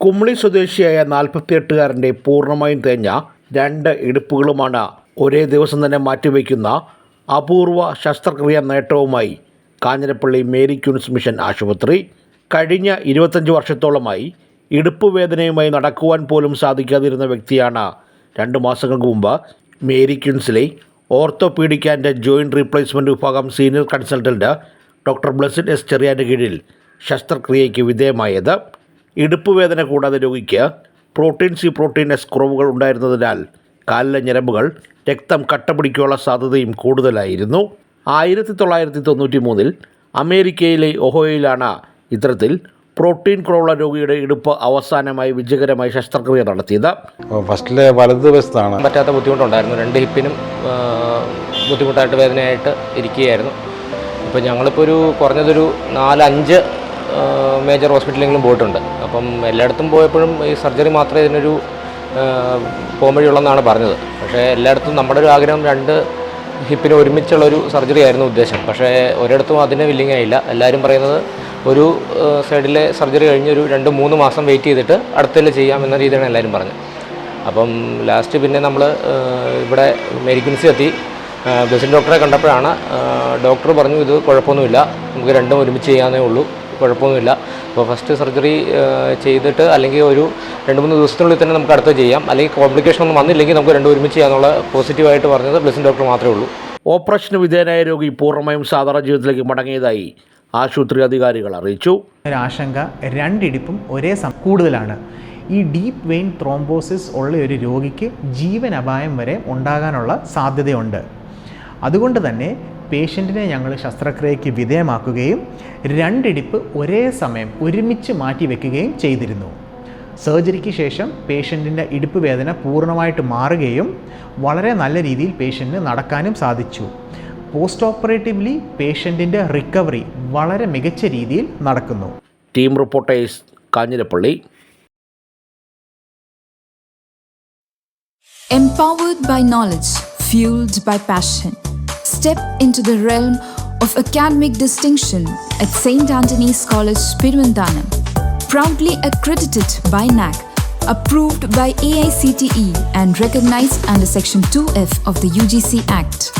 കുമളി സ്വദേശിയായ നാൽപ്പത്തിയെട്ടുകാരന്റെ പൂർണമായും തേഞ്ഞ രണ്ട് ഇടുപ്പുകളുമാണ് ഒരേ ദിവസം തന്നെ മാറ്റിവെക്കുന്ന അപൂർവ ശസ്ത്രക്രിയ നേട്ടവുമായി കാഞ്ഞിരപ്പള്ളി മേരി ക്യൂൻസ് മിഷൻ ആശുപത്രി കഴിഞ്ഞ ഇരുപത്തഞ്ച് വർഷത്തോളമായി ഇടുപ്പ് വേദനയുമായി നടക്കുവാൻ പോലും സാധിക്കാതിരുന്ന വ്യക്തിയാണ് രണ്ട് മാസങ്ങൾക്ക് മുമ്പ് മേരി ക്യൂൻസിലെ ഓർത്തോപീഡിക് ആൻഡ് ജോയിന്റ് റീപ്ലേസ്മെന്റ് വിഭാഗം senior consultant doctor Blessed S ചെറിയാന്റെ കീഴിൽ ശസ്ത്രക്രിയയ്ക്ക് വിധേയമായത് ഇടുപ്പ് വേദന കൂടാതെ രോഗിക്ക് പ്രോട്ടീൻ സി പ്രോട്ടീൻ എസ് കുറവുകൾ ഉണ്ടായിരുന്നതിനാൽ കാലിലെ ഞരമ്പുകൾ രക്തം കട്ടപിടിക്കാനുള്ള സാധ്യതയും കൂടുതലായിരുന്നു. ആയിരത്തി തൊള്ളായിരത്തി തൊണ്ണൂറ്റി മൂന്നിൽ അമേരിക്കയിലെ ഒഹോയിലാണ് ഇത്തരത്തിൽ പ്രോട്ടീൻ കുറവുള്ള രോഗിയുടെ ഇടുപ്പ് അവസാനമായി വിജയകരമായി ശസ്ത്രക്രിയ നടത്തിയത്. ഫസ്റ്റിലെ വലതുവശത്താണ്. പറ്റാത്ത ബുദ്ധിമുട്ടുണ്ടായിരുന്നു. രണ്ട് ഹിപ്പിനും ബുദ്ധിമുട്ടായിട്ട് വേദനയായിട്ട് ഇരിക്കുകയായിരുന്നു. ഇപ്പോൾ ഞങ്ങളിപ്പോൾ ഒരു കുറഞ്ഞതൊരു നാലഞ്ച് മേജർ ഹോസ്പിറ്റലെങ്കിലും പോയിട്ടുണ്ട്. അപ്പം എല്ലായിടത്തും പോയപ്പോഴും ഈ സർജറി മാത്രമേ ഇതിനൊരു പോംവഴിയുള്ളെന്നാണ് പറഞ്ഞത്. പക്ഷേ എല്ലായിടത്തും നമ്മുടെ ഒരു ആഗ്രഹം രണ്ട് ഹിപ്പിന് ഒരുമിച്ചുള്ളൊരു സർജറി ആയിരുന്നു ഉദ്ദേശം. പക്ഷേ ഒരിടത്തും അതിന് വില്ലിങ് ആയില്ല. എല്ലാവരും പറയുന്നത് ഒരു സൈഡിലെ സർജറി കഴിഞ്ഞൊരു രണ്ട് മൂന്ന് മാസം വെയിറ്റ് ചെയ്തിട്ട് അടുത്തതിൽ ചെയ്യാം എന്ന രീതിയാണ് എല്ലാവരും പറഞ്ഞത്. അപ്പം ലാസ്റ്റ് പിന്നെ നമ്മൾ ഇവിടെ മെഡിക്കൻസി എത്തി. ബസിൻ ഡോക്ടറെ കണ്ടപ്പോഴാണ് ഡോക്ടർ പറഞ്ഞു ഇത് കുഴപ്പമൊന്നുമില്ല. നമുക്ക് രണ്ടും ഒരുമിച്ച് ചെയ്യാമെന്നേ ഉള്ളൂ. കുഴപ്പമൊന്നുമില്ല. അപ്പോൾ ഫസ്റ്റ് സർജറി ചെയ്തിട്ട് അല്ലെങ്കിൽ ഒരു രണ്ട് മൂന്ന് ദിവസത്തിനുള്ളിൽ തന്നെ നമുക്ക് അടുത്ത ചെയ്യാം. അല്ലെങ്കിൽ കോംപ്ലിക്കേഷൻ ഒന്നും വന്നില്ലെങ്കിൽ നമുക്ക് രണ്ടും ഒരുമിച്ച് ചെയ്യാന്നുള്ള പോസിറ്റീവായിട്ട് പറഞ്ഞത് ബ്ലസിൻ ഡോക്ടർ മാത്രമേ ഉള്ളൂ. ഓപ്പറേഷന് വിധേയനായ രോഗി പൂർണമായും സാധാരണ ജീവിതത്തിലേക്ക് മടങ്ങിയതായി ആശുപത്രി അധികാരികൾ അറിയിച്ചു. ഒരാശങ്ക ആശങ്ക രണ്ടിടിപ്പും ഒരേ സം കൂടുതലാണ്. ഈ ഡീപ്പ് വെയിൻ ത്രോംബോസിസ് ഉള്ള ഒരു രോഗിക്ക് ജീവൻ അപായം വരെ ഉണ്ടാകാനുള്ള സാധ്യതയുണ്ട്. അതുകൊണ്ട് തന്നെ പേഷ്യന്റിനെ ഞങ്ങൾ ശസ്ത്രക്രിയയ്ക്ക് വിധേയമാക്കുകയും രണ്ടിടിപ്പ് ഒരേ സമയം ഒരുമിച്ച് മാറ്റി വെക്കുകയും ചെയ്തിരുന്നു. സർജറിക്ക് ശേഷം പേഷ്യന്റിന്റെ ഇടുപ്പ് വേദന പൂർണമായിട്ട് മാറുകയും വളരെ നല്ല രീതിയിൽ പേഷ്യന്റിന് നടക്കാനും സാധിച്ചു. പോസ്റ്റ് ഓപ്പറേറ്റീവ്ലി പേഷ്യന്റിന്റെ റിക്കവറി വളരെ മികച്ച രീതിയിൽ നടക്കുന്നു. Team reporters Kanjirappally. Empowered by knowledge, fueled by passion. Step into the realm of academic distinction at St. Anthony's College, Pirvandanam. Proudly accredited by NAC, approved by AICTE and recognized under Section 2F of the UGC Act.